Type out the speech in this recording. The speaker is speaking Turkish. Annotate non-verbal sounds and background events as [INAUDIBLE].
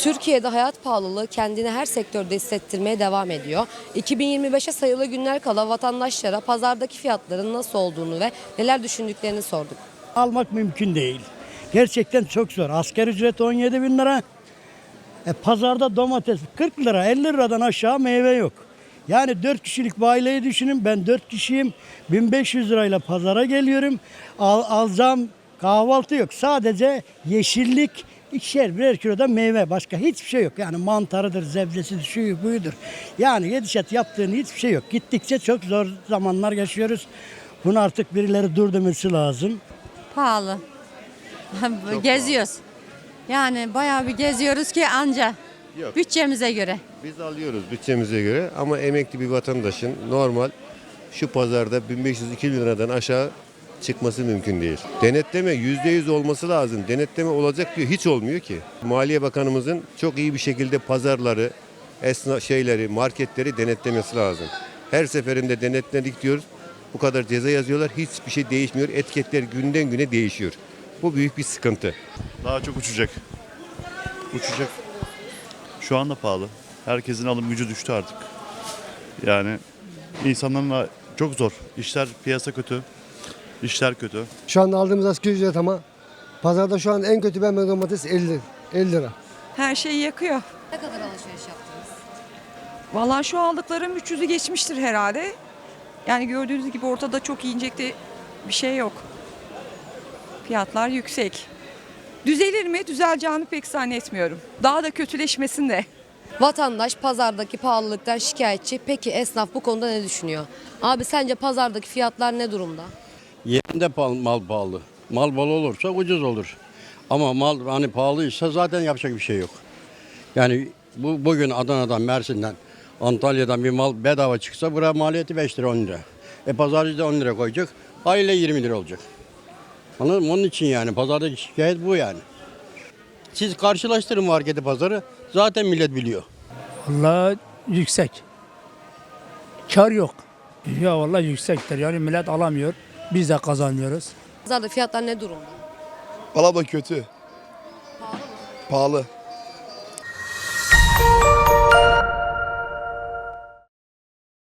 Türkiye'de hayat pahalılığı kendini her sektörde hissettirmeye devam ediyor. 2025'e sayılı günler kala vatandaşlara pazardaki fiyatların nasıl olduğunu ve neler düşündüklerini sorduk. almak mümkün değil. Gerçekten çok zor. Asker ücreti 17 bin lira. E, pazarda domates 40 lira 50 liradan aşağı meyve yok. Yani 4 kişilik bir aileyi düşünün. Ben 4 kişiyim. 1500 lirayla pazara geliyorum. Al, alacağım kahvaltı yok. Sadece yeşillik, ikişer birer kiloda meyve. Başka hiçbir şey yok. Yani mantarıdır, sebzesidir, şuyu buyudur. Yani yetişet yaptığın hiçbir şey yok. Gittikçe çok zor zamanlar yaşıyoruz. Bunu artık birileri durdurması lazım. Pahalı. [LAUGHS] Geziyoruz. Yani bayağı bir geziyoruz ki anca Yok. bütçemize göre. Biz alıyoruz bütçemize göre ama emekli bir vatandaşın normal şu pazarda 1500-2000 liradan aşağı çıkması mümkün değil. Denetleme %100 olması lazım. Denetleme olacak diyor hiç olmuyor ki. Maliye Bakanımızın çok iyi bir şekilde pazarları, esna şeyleri, marketleri denetlemesi lazım. Her seferinde denetledik diyoruz. Bu kadar ceza yazıyorlar. Hiçbir şey değişmiyor. Etiketler günden güne değişiyor. Bu büyük bir sıkıntı. Daha çok uçacak. Uçacak. Şu anda pahalı. Herkesin alım gücü düştü artık. Yani insanların çok zor. İşler piyasa kötü. İşler kötü. Şu anda aldığımız asgari ücret ama pazarda şu an en kötü ben domates 50, 50 lira. Her şeyi yakıyor. Ne kadar alışveriş yaptınız? Vallahi şu aldıklarım 300'ü geçmiştir herhalde. Yani gördüğünüz gibi ortada çok inecekte bir şey yok. Fiyatlar yüksek. Düzelir mi? Düzeleceğini pek zannetmiyorum. Daha da kötüleşmesin de. Vatandaş pazardaki pahalılıktan şikayetçi. Peki esnaf bu konuda ne düşünüyor? Abi sence pazardaki fiyatlar ne durumda? Yerinde mal pahalı. Mal bol olursa ucuz olur. Ama mal hani pahalıysa zaten yapacak bir şey yok. Yani bu bugün Adana'dan, Mersin'den, Antalya'dan bir mal bedava çıksa buraya maliyeti 5 lira 10 lira. E pazarcı da 10 lira koyacak. Aile 20 lira olacak. Anladın mı? Onun için yani pazardaki şikayet bu yani. Siz karşılaştırın marketi pazarı zaten millet biliyor. Vallahi yüksek. Kar yok. Ya vallahi yüksektir. Yani millet alamıyor. Biz de kazanıyoruz. Pazarda fiyatlar ne durumda? Valla kötü. Pahalı